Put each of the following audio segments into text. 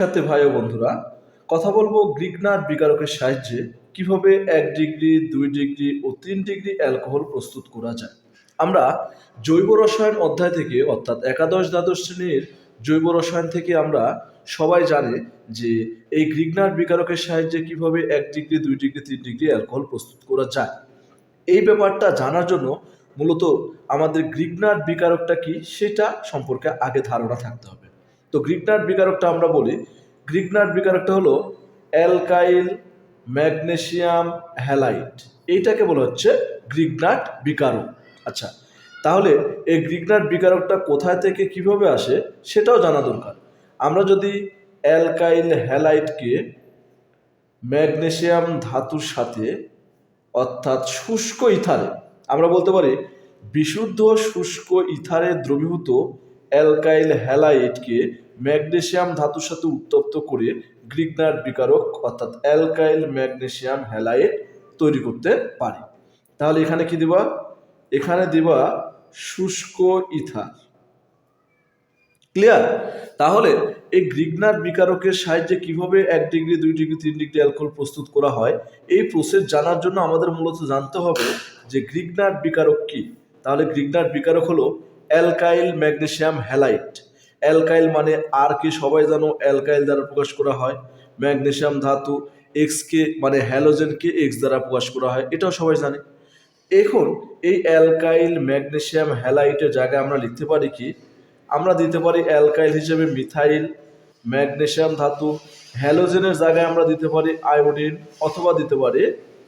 সাথে ভাই ও বন্ধুরা, কথা বলব গ্রিগনার বিকারকের সাহায্যে কীভাবে এক ডিগ্রি, দুই ডিগ্রি ও তিন ডিগ্রি অ্যালকোহল প্রস্তুত করা যায়। আমরা জৈব রসায়ন অধ্যায় থেকে, অর্থাৎ একাদশ দ্বাদশ শ্রেণির জৈব রসায়ন থেকে আমরা সবাই জানে যে এই গ্রিগনার বিকারকের সাহায্যে কীভাবে এক ডিগ্রি, দুই ডিগ্রি, তিন ডিগ্রি অ্যালকোহল প্রস্তুত করা যায়। এই ব্যাপারটা জানার জন্য মূলত আমাদের গ্রিগনার বিকারকটা কি, সেটা সম্পর্কে আগে ধারণা থাকতে হবে। তো গ্রিগনার বিকারকটা আমরা বলি। গ্রিগনার বিকারকটা হলো অ্যালকাইল ম্যাগনেশিয়াম হ্যালাইট। এইটাকে বলা হচ্ছে গ্রিগনাট বিকারক। আচ্ছা তাহলে এই গ্রিগনাট বিকারকটা কোথায় থেকে কীভাবে আসে সেটাও জানা দরকার। আমরা যদি অ্যালকাইল, হ্যালাইটকে ম্যাগনেশিয়াম ধাতুর সাথে, অর্থাৎ শুষ্ক ইথারে, আমরা বলতে পারি বিশুদ্ধ শুষ্ক ইথারে দ্রবীভূত অ্যালকাইল হ্যালাইটকে ম্যাগনেশিয়াম ধাতুর সাথে উত্তপ্ত করে গ্রিগনার বিকারক, অর্থাৎ অ্যালকাইল ম্যাগনেশিয়াম হ্যালাইট, তৈরি করতে পারি। তাহলে এখানে কি দিবা? এখানে দিবা শুষ্ক ইথার। ক্লিয়ার? তাহলে এই গ্রিগনার বিকারকের সাহায্যে কীভাবে এক ডিগ্রি, দুই ডিগ্রি, তিন ডিগ্রি অ্যালকোহল প্রস্তুত করা হয়, এই প্রসেস জানার জন্য আমাদের মূলত জানতে হবে যে গ্রিগনার বিকারক কি। তাহলে গ্রিগনার বিকারক হলো অ্যালকাইল ম্যাগনেসিয়াম হ্যালাইট। অ্যালকাইল মানে আর কি সবাই জানো, অ্যালকাইল দ্বারা প্রকাশ করা হয়। ম্যাগনেশিয়াম ধাতু এক্স কে মানে হ্যালোজেনকে এক্স দ্বারা প্রকাশ করা হয়, এটাও সবাই জানে। এখন এই অ্যালকাইল ম্যাগনেসিয়াম হ্যালাইটের জায়গায় আমরা লিখতে পারি কি, আমরা দিতে পারি অ্যালকাইল হিসেবে মিথাইল ম্যাগনেশিয়াম ধাতু, হ্যালোজেনের জায়গায় আমরা দিতে পারি আয়োডিন অথবা দিতে পারি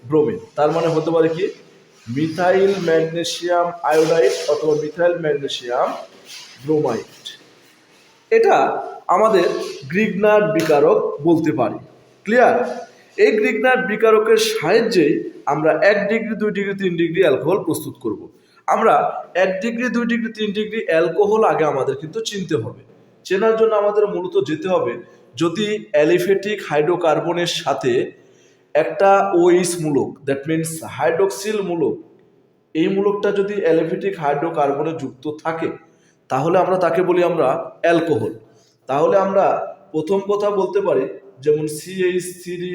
ব্রোমিন। তার মানে হতে পারে কি মিথাইল ম্যাগনেসিয়াম আয়োডাইড অথবা মিথাইল ম্যাগনেসিয়াম ব্রোমাইড। এটা আমাদের গ্রিগনার বিকারক বলতে পারি। ক্লিয়ার? এই গ্রিগনার বিকারকের সাহায্যেই আমরা এক ডিগ্রি, দুই ডিগ্রি, তিন ডিগ্রি অ্যালকোহল প্রস্তুত করব। আমরা এক ডিগ্রি, দুই ডিগ্রি, তিন ডিগ্রি অ্যালকোহল আগে আমাদের কিন্তু চিনতে হবে। চেনার জন্য আমাদের মূলত যেতে হবে যদি অ্যালিফেটিক হাইড্রোকার্বনের সাথে একটা ওইস মূলক দ্যাট মিনস হাইড্রোক্সিল মূলক এই মূলকটা যদি অ্যালিফেটিক হাইড্রোকার্বনে যুক্ত থাকে, তাহলে আমরা তাকে বলি আমরা অ্যালকোহল তাহলে আমরা প্রথম কথা বলতে পারি, যেমন CH three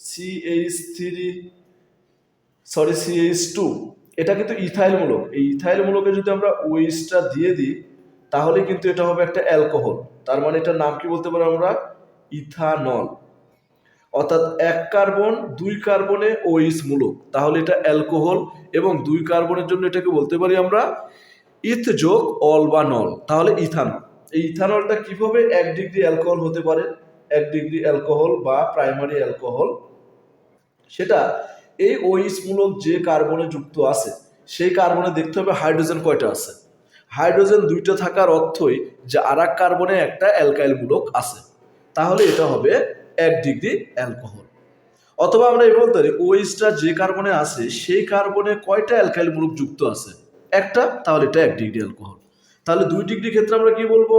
CH three sorry CH two এটা কিন্তু ইথাইল মূলক। এই ইথাইল মূলকে যদি আমরা ওইসটা দিয়ে দিই, তাহলে কিন্তু এটা হবে একটা অ্যালকোহল তার মানে এটার নাম কি বলতে পারি আমরা? ইথানল। অর্থাৎ এক কার্বন, দুই কার্বনে ওইস মূলক। তাহলে এটা অ্যালকোহল এবং দুই কার্বনের জন্য এটাকে বলতে পারি আমরা ইথ যোগ অল বা নল। তাহলে ইথানল। এই ইথানলটা কীভাবে এক ডিগ্রি অ্যালকোহল হতে পারে? এক ডিগ্রি অ্যালকোহল বা প্রাইমারি অ্যালকোহল। সেটা এই ওইস মূলক যে কার্বনে যুক্ত আছে, সেই কার্বনে দেখতে হবে হাইড্রোজেন কয়টা আছে। হাইড্রোজেন দুইটা থাকার অর্থই যে আর কার্বনে একটা অ্যালকাইল মূলক আছে। তাহলে এটা হবে এক ডিগ্রি অ্যালকোহল। অথবা আমরা এই বলতে পারি ওইসটা যে কার্বনে আছে, সেই কার্বনে কয়টা অ্যালকাইল মূলক যুক্ত আছে? একটা, তাহলে এটা এক ডিগ্রি অ্যালকোহল। তাহলে দুই ডিগ্রি ক্ষেত্রে আমরা কি বলব?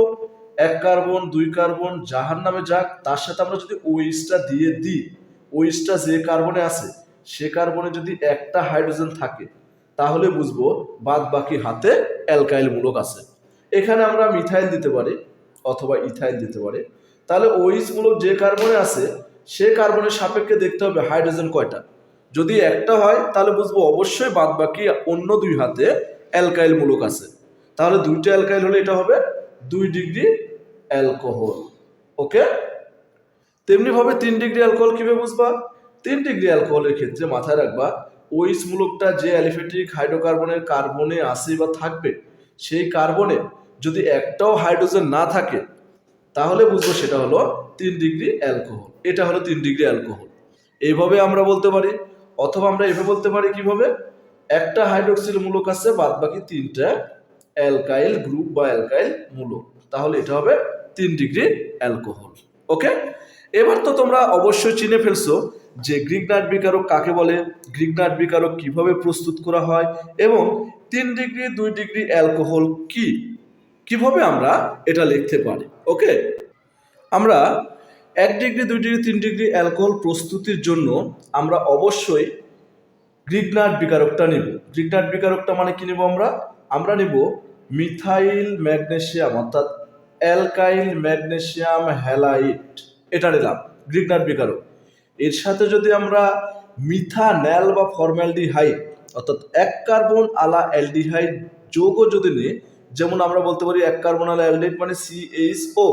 এক কার্বন, দুই কার্বন যাহার নামে যাক, তার সাথে আমরা যদি ওইসটা দিয়ে দিই ওইসটা যে কার্বনে আছে, সে কার্বনে যদি একটা হাইড্রোজেন থাকে, তাহলে বুঝব বাদ বাকি হাতে অ্যালকাইল মূলক আছে। এখানে আমরা মিথাইল দিতে পারি, অথবা ইথাইল দিতে পারি। তাহলে ওইস মূলক যে কার্বনে আছে, সে কার্বনের সাপেক্ষে দেখতে হবে হাইড্রোজেন কয়টা। যদি একটা হয়, তাহলে বুঝব অবশ্যই বাদ বাকি অন্য দুই হাতে অ্যালকাইল মূলক আছে। তাহলে দুইটা অ্যালকাইল হলে এটা হবে দুই ডিগ্রি অ্যালকোহল ওকে তেমনিভাবে তিন ডিগ্রি অ্যালকোহল কীভাবে বুঝবা? তিন ডিগ্রি অ্যালকোহলের ক্ষেত্রে মাথায় রাখবা ওইস মূলকটা যে অ্যালিফেটিক হাইড্রোকার্বনের কার্বনে আসে বা থাকবে, সেই কার্বনে যদি একটাও হাইড্রোজেন না থাকে তাহলে বুঝব সেটা হলো তিন ডিগ্রি অ্যালকোহল। এটা হলো তিন ডিগ্রি অ্যালকোহল। এইভাবে আমরা বলতে পারি, অথবা আমরা এভাবে বলতে পারি কীভাবে? একটা হাইড্রোক্সিল মূলক আছে বাদ বাকি তিনটা অ্যালকাইল গ্রুপ বা অ্যালকাইল মূলক। তাহলে এটা হবে তিন ডিগ্রি অ্যালকোহল। ওকে? এবার তো তোমরা অবশ্যই চিনে ফেলছো যে গ্রিগনাট বিকারক কাকে বলে গ্রিগনাট বিকারক কীভাবে প্রস্তুত করা হয়, এবং তিন ডিগ্রি, দুই ডিগ্রি অ্যালকোহল কি? কীভাবে আমরা এটা লিখতে পারি? ওকে আমরা এক ডিগ্রি, দুই ডিগ্রি, তিন ডিগ্রি অ্যালকোহল প্রস্তুতির জন্য আমরা অবশ্যই গ্রিগনাট বিকারকটা নিব। গ্রিগনাট বিকারকটা মানে কি নিব আমরা? আমরা নিব মিথাইল ম্যাগনেশিয়াম অর্থাৎ অ্যালকাইল ম্যাগনেশিয়াম হ্যালাইট। এটা নিলাম গ্রিগনার বিকারক। এর সাথে যদি আমরা মিথান্যাল বা ফর্মালডিহাইড, অর্থাৎ এক কার্বন আলা অ্যালডিহাইড যৌগ যদি নিই যেমন আমরা বলতে পারি এক কার্বন আলা অ্যালডিহাইড এইচ ও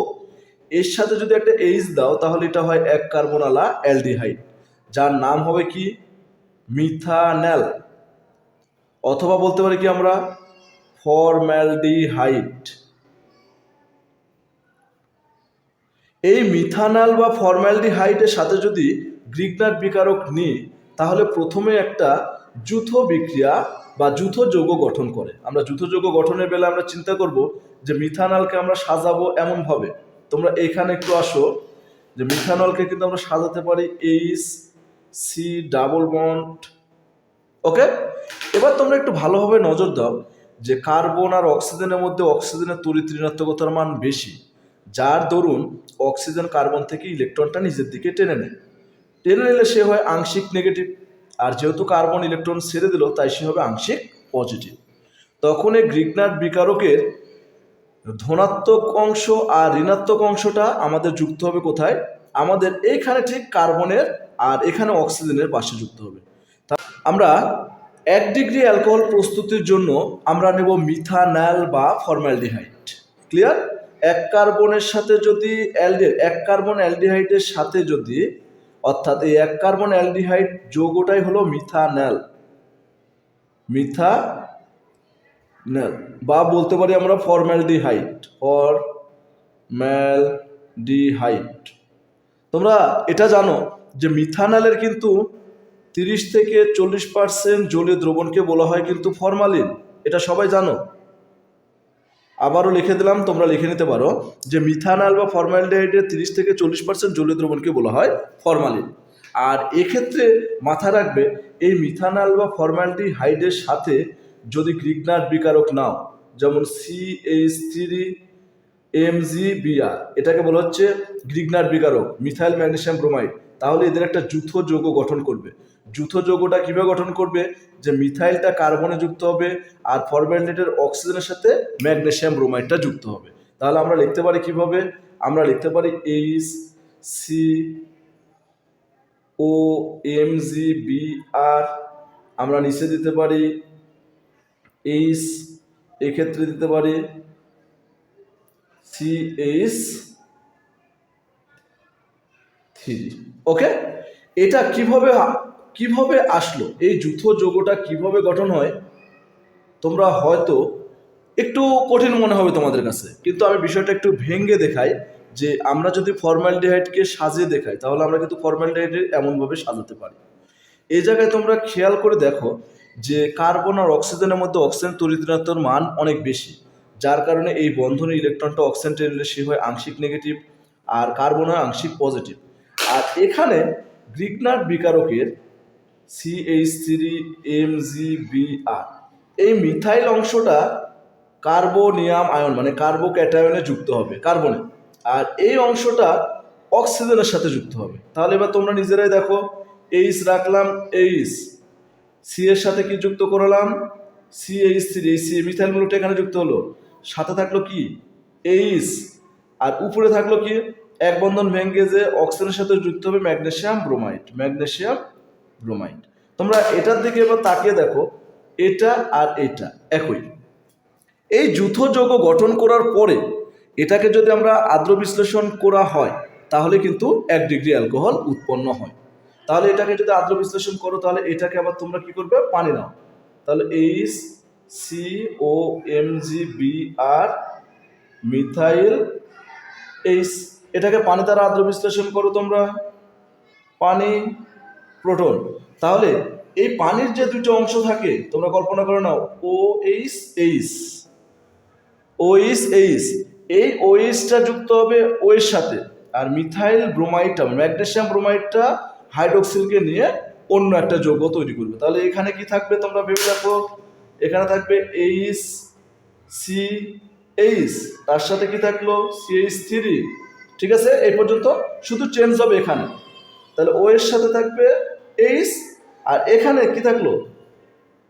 এর সাথে যদি একটা এইচ দাও, তাহলে এটা হয় এক কার্বন আলা অ্যালডিহাইড যার নাম হবে কি? মিথান্যাল অথবা বলতে পারি কি আমরা? ফর্মালডিহাইড এই মিথানল বা ফর্মালডিহাইডের সাথে যদি গ্রিগনার বিকারক নিই, তাহলে প্রথমে একটা যুথ বিক্রিয়া বা যৌগ গঠন করে। আমরা যৌগ গঠনের বেলা আমরা চিন্তা করব যে মিথানলকে আমরা সাজাবো এমনভাবে। তোমরা এখানে একটু আসো যে মিথানলকে কিন্তু আমরা সাজাতে পারি H C double bond okay এবার তোমরা একটু ভালোভাবে নজর দাও যে কার্বন আর অক্সিজেনের মধ্যে অক্সিজেনের তড়িৎ ঋণাত্মকতার মান বেশি, যার দরুন অক্সিজেন কার্বন থেকে ইলেকট্রনটা নিজের দিকে টেনে নেয়। টেনে নিলে সে হয় আংশিক নেগেটিভ আর যেহেতু কার্বন ইলেকট্রন ছেড়ে দিল, তাই সে হবে আংশিক পজিটিভ তখন এই গ্রিগনার বিকারকের ধনাত্মক অংশ আর ঋণাত্মক অংশটা আমাদের যুক্ত হবে কোথায়? আমাদের এইখানে ঠিক কার্বনের আর এখানে অক্সিজেনের পাশে যুক্ত হবে। আমরা এক ডিগ্রি অ্যালকোহল প্রস্তুতির জন্য আমরা নেব মিথানল বা ফর্মালডিহাইড। ক্লিয়ার? এক কার্বনের সাথে যদি অ্যালডে, এক কার্বন অ্যালডিহাইডের সাথে যদি অর্থাৎ এই এক কার্বন অ্যালডিহাইড যৌগটাই হলো মিথানল। মিথানল। বা বলতে পারি আমরা ফর্মালডিহাইড ফর্মালডিহাইড। তোমরা এটা জানো যে মিথানলের কিন্তু তিরিশ থেকে চল্লিশ পার্সেন্ট জলীয় দ্রবণকে বলা হয় কিন্তু ফরমালিন। এটা সবাই জানো। আবারও লিখে দিলাম, তোমরা লিখে নিতে পারো যে মিথানল বা ফর্মালডিহাইডের তিরিশ থেকে চল্লিশ পার্সেন্ট জলীয় দ্রবণকে বলা হয় ফরমালিন আর এক্ষেত্রে মাথায় রাখবে, এই মিথানল বা ফর্মালডিহাইডের সাথে যদি গ্রিগনার বিকারক নাও, যেমন C H three M G B R এটাকে বলা হচ্ছে গ্রিগনার বিকারক মিথাইল ম্যাগনেসিয়াম ব্রোমাইড তাহলে এদের একটা যূথ যৌগ গঠন করবে। যূথ যৌগটা কীভাবে গঠন করবে, যে মিথাইলটা কার্বনে যুক্ত হবে আর ফরম্যালডিহাইডের অক্সিজেনের সাথে ম্যাগনেশিয়াম ব্রোমাইডটা যুক্ত হবে। তাহলে আমরা লিখতে পারি কীভাবে? আমরা লিখতে পারি H C O M G B R আমরা নিচে দিতে পারি এইচ এক্ষেত্রে দিতে পারি সি এইচ থ্রি ওকে এটা কীভাবে কীভাবে আসলো? এই যূথ যৌগটা কীভাবে গঠন হয়? তোমরা হয়তো একটু কঠিন মনে হবে তোমাদের কাছে, কিন্তু আমি বিষয়টা একটু ভেঙে দেখাই যে আমরা যদি ফর্মালডিহাইডকে সাজিয়ে দেখাই, তাহলে আমরা কিন্তু ফর্মালডিহাইড এমনভাবে সাজাতে পারি। এই জায়গায় তোমরা খেয়াল করে দেখো যে কার্বন আর অক্সিজেনের মধ্যে অক্সিজেন তরিতনাত্মর মান অনেক বেশি, যার কারণে এই বন্ধনের ইলেকট্রনটা অক্সিজেন টেনে নিলে সে হয় আংশিক নেগেটিভ আর কার্বন হয় আংশিক পজিটিভ আর এখানে Grignard বিকারকের C H three M G এই মিথাইল অংশটা কার্বোনিয়াম আয়ন মানে কার্বো ক্যাটায়নে যুক্ত হবে, কার্বনে। আর এই অংশটা অক্সিজেনের সাথে যুক্ত হবে। তাহলে এবার তোমরা নিজেরাই দেখো এইচ রাখলাম এইচ সি এর সাথে কি যুক্ত করলাম? সি এইচ থ্রি এই সি মিথাইল মূলকটা এখানে যুক্ত হলো। সাথে থাকল কি? এইচ আর উপরে থাকল কি? এক বন্ধন ভেঙে যে অক্সিজেনের সাথে যুক্ত হবে ম্যাগনেসিয়াম ব্রোমাইড, ম্যাগনেসিয়াম ব্রোমাইড তোমরা এটার দিকে এবার তাকিয়ে দেখো, এটা আর এটা একই। এই যূথ যৌগ গঠন করার পরে এটাকে যদি আমরা আদ্র বিশ্লেষণ করা হয়, তাহলে কিন্তু এক ডিগ্রি অ্যালকোহল উৎপন্ন হয়। তাহলে এটাকে যদি আদ্র বিশ্লেষণ করো, তাহলে এটাকে আবার তোমরা কি করবে? পানি নাও। তাহলে H C O M G B R methyl H এটাকে পানি দ্বারা আদ্র বিশ্লেষণ করো তোমরা। পানি প্রোটন। তাহলে এই পানির যে দুটো অংশ থাকে, তোমরা কল্পনা করে নাও ও এইচ এইচ ওইস এইচ এই ও ওইসটা যুক্ত হবে ও এর সাথে। আর মিথাইল ব্রোমাইডটা ম্যাগনেশিয়াম ব্রোমাইডটা হাইড্রোক্সিলকে নিয়ে অন্য একটা যৌগ তৈরি করবে। তাহলে এখানে কি থাকবে তোমরা ভেবে দেখো? এখানে থাকবে এইচ সি এইচ তার সাথে কি থাকল? সি সিএইচ থ্রি ঠিক আছে? এই পর্যন্ত শুধু চেঞ্জ হবে এখানে। তাহলে ও এর সাথে থাকবে এইচ আর এখানে কি থাকল?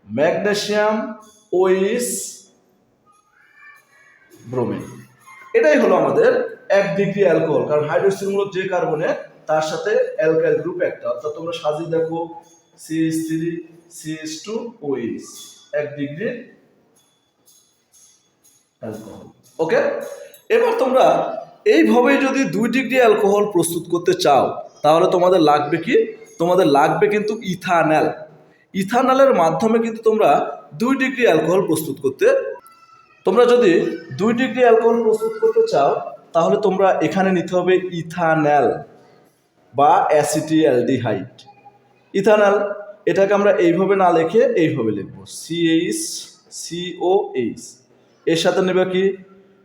ম্যাগনেসিয়াম ওইস ব্রোমিন এটাই হলো আমাদের এক ডিগ্রি অ্যালকোহল কারণ হাইড্রোক্সিমূলক যে কার্বনে তার সাথে অ্যালকাইল গ্রুপ একটা। অর্থাৎ তোমরা সাজিয়ে দেখো CH three CH two OH এক ডিগ্রি অ্যালকোহল ওকে এবার তোমরা এইভাবেই যদি দুই ডিগ্রি অ্যালকোহল প্রস্তুত করতে চাও তাহলে তোমাদের লাগবে কি? তোমাদের লাগবে কিন্তু ইথানল ইথানলের মাধ্যমে কিন্তু তোমরা দুই ডিগ্রি অ্যালকোহল প্রস্তুত করতে, তোমরা যদি দুই ডিগ্রি অ্যালকোহল প্রস্তুত করতে চাও, তাহলে তোমরা এখানে নিতে হবে ইথানল বা অ্যাসিটিঅ্যালডিহাইড ইথানল এটাকে আমরা এইভাবে না লিখে এইভাবে লিখব সিএইচ সিওএইচ এর সাথে নেবে কি?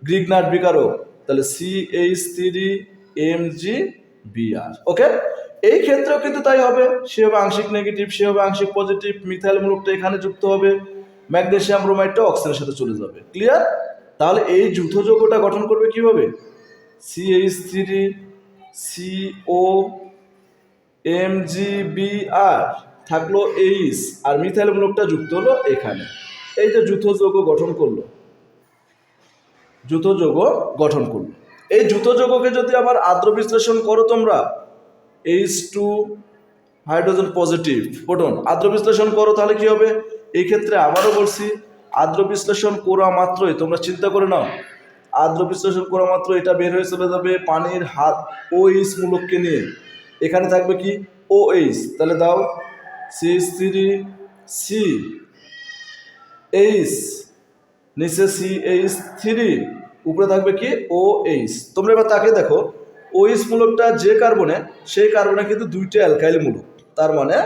গ্রিগনাট বিকারক তাহলে CH three M G BR okay এই ক্ষেত্রেও কিন্তু তাই হবে। সে হবে আংশিক নেগেটিভ সে হবে আংশিক পজিটিভ মিথাইল মূলকটা এখানে যুক্ত হবে। ম্যাগনেসিয়াম ব্রোমাইডটা অক্সিজেনের সাথে চলে যাবে। ক্লিয়ার তাহলে এই যৌথ যৌগটা গঠন করবে কীভাবে? CH three CO M G B R থাকল এইচ আর মিথাইল মূলকটা যুক্ত হলো এখানে। এই যে যৌথ যৌগ গঠন করল। যৌথ যৌগ গঠন করল। এই যৌগকে যদি আবার আদ্র বিশ্লেষণ করো তোমরা H two hydrogen positive proton আদ্র বিশ্লেষণ করো তাহলে কি হবে? এই ক্ষেত্রে আবারও বলছি আদ্র বিশ্লেষণ করা মাত্রই, তোমরা চিন্তা করে নাও আদ্র বিশ্লেষণ করা মাত্র এটা বের হয়ে চলে যাবে পানির হাত ও এইচ মূলককে নিয়ে। এখানে থাকবে কি? ও এইচ তাহলে দাও সি থ্রি সি এইচ নিচে সি এইচ থ্রি উপরে থাকবে কি? ও এইচ তোমরা এবার তাকে দেখো ওইস মূলকটা যে কার্বনে, সেই কার্বনে কিন্তু দুইটা অ্যালকাইল মূলক। তার মানে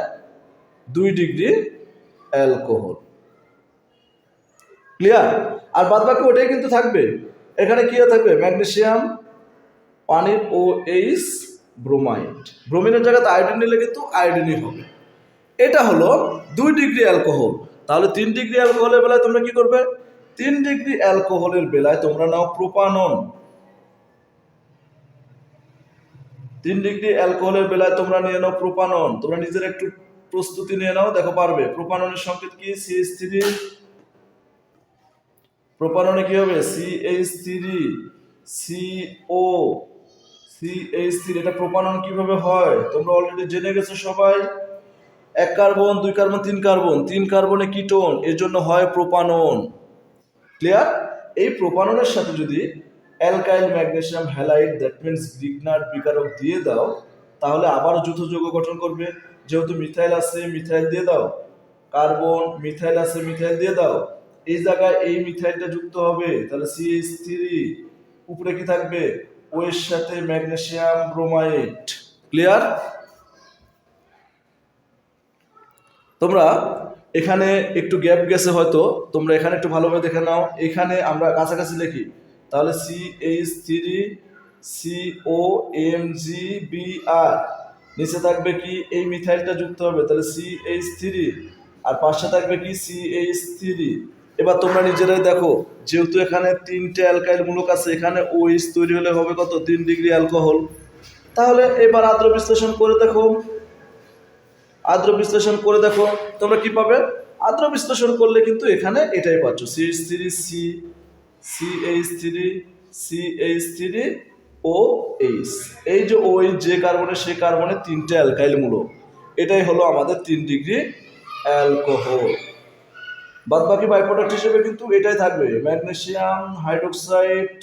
দুই ডিগ্রি অ্যালকোহল। ক্লিয়ার? আর বাদ বাকি ওটাই কিন্তু থাকবে। এখানে কি থাকবে? ম্যাগনেসিয়াম, পানির ও এইচ ব্রোমাইড। ব্রোমিনের জায়গাতে আয়োডিন নিলে কিন্তু আয়োডিনই হবে। এটা হলো দুই ডিগ্রি অ্যালকোহল। তাহলে তিন ডিগ্রি অ্যালকোহলের বেলায় তোমরা কি করবে? তিন ডিগ্রি অ্যালকোহলের বেলায় তোমরা নাও প্রোপানন। তিন ডিগ্রি অ্যালকোহলের বেলায় তোমরা নিয়ে নাও প্রোপানন। তোমরা নিজের একটু প্রস্তুতি নিয়ে নাও, দেখো পারবে প্রোপাননের সংকেত কি? সিএইচ থ্রি প্রোপাননে কি হবে? CH three CO CH three এটা প্রোপানন কীভাবে হয়? তোমরা অলরেডি জেনে গেছো সবাই। এক কার্বন, দুই কার্বন, তিন কার্বন। তিন কার্বনে কিটোন। এর জন্য হয় প্রোপানন। ক্লিয়ার এই প্রোপাননের সাথে যদি alkyl magnesium halide that means Grignard বিকারক দিয়ে দাও, তাহলে আবার যৌগ গঠন করবে। যেহেতু মিথাইল আছে মিথাইল দিয়ে দাও। কার্বন মিথাইল আছে মিথাইল দিয়ে দাও। এই জায়গায় এই মিথাইলটা যুক্ত হবে, তাহলে সিএইচ থ্রি উপরে কি থাকবে? ও এর সাথে ম্যাগনেশিয়াম ব্রোমাইড ক্লিয়ার তোমরা এখানে একটু গ্যাপ গেছে হয়তো, তোমরা এখানে একটু ভালোভাবে দেখে নাও। এখানে আমরা কাছাকাছি লিখি। তাহলে C H three C O M G B R নিচে থাকবে কি এই মিথাইলটা যুক্ত হবে? তাহলে সি এইচ থ্রি আর পাশে থাকবে কি সি এইচ থ্রি এবার তোমরা নিজেরাই দেখো, যেহেতু এখানে তিনটে অ্যালকাইল মূলক আছে, এখানে ওইস তৈরি হলে হবে কত? তিন ডিগ্রি অ্যালকোহল তাহলে এবার আদ্র বিশ্লেষণ করে দেখো। আদ্র বিশ্লেষণ করে দেখো, তোমরা কি পাবে? আদ্র বিশ্লেষণ করলে কিন্তু এখানে এটাই পাচ্ছ, C H three C C, H three C, H three O, H. এই যে ওই যে কার্বনে সে কার্বনে তিনটে অ্যালকাইল মূলক এটাই হলো আমাদের তিন ডিগ্রি অ্যালকোহল। বাদ বাকি বাই প্রোডাক্ট হিসেবে কিন্তু এটাই থাকবে, ম্যাগনেসিয়াম, হাইড্রোক্সাইড,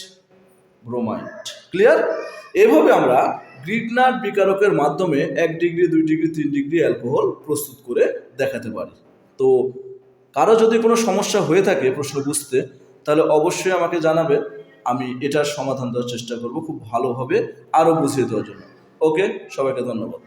ব্রোমাইড। ক্লিয়ার? এভাবে আমরা গ্রিগনাট বিকারকের মাধ্যমে এক ডিগ্রি, দুই ডিগ্রি, তিন ডিগ্রি অ্যালকোহল প্রস্তুত করে দেখাতে পারি। তো কারও যদি কোনো সমস্যা হয়ে থাকে, প্রশ্ন বুঝতে, তাহলে অবশ্যই আমাকে জানাবে। আমি এটার সমাধান দেওয়ার চেষ্টা করব খুব ভালোভাবে আরও বুঝিয়ে দেওয়ার জন্য। ওকে, সবাইকে ধন্যবাদ।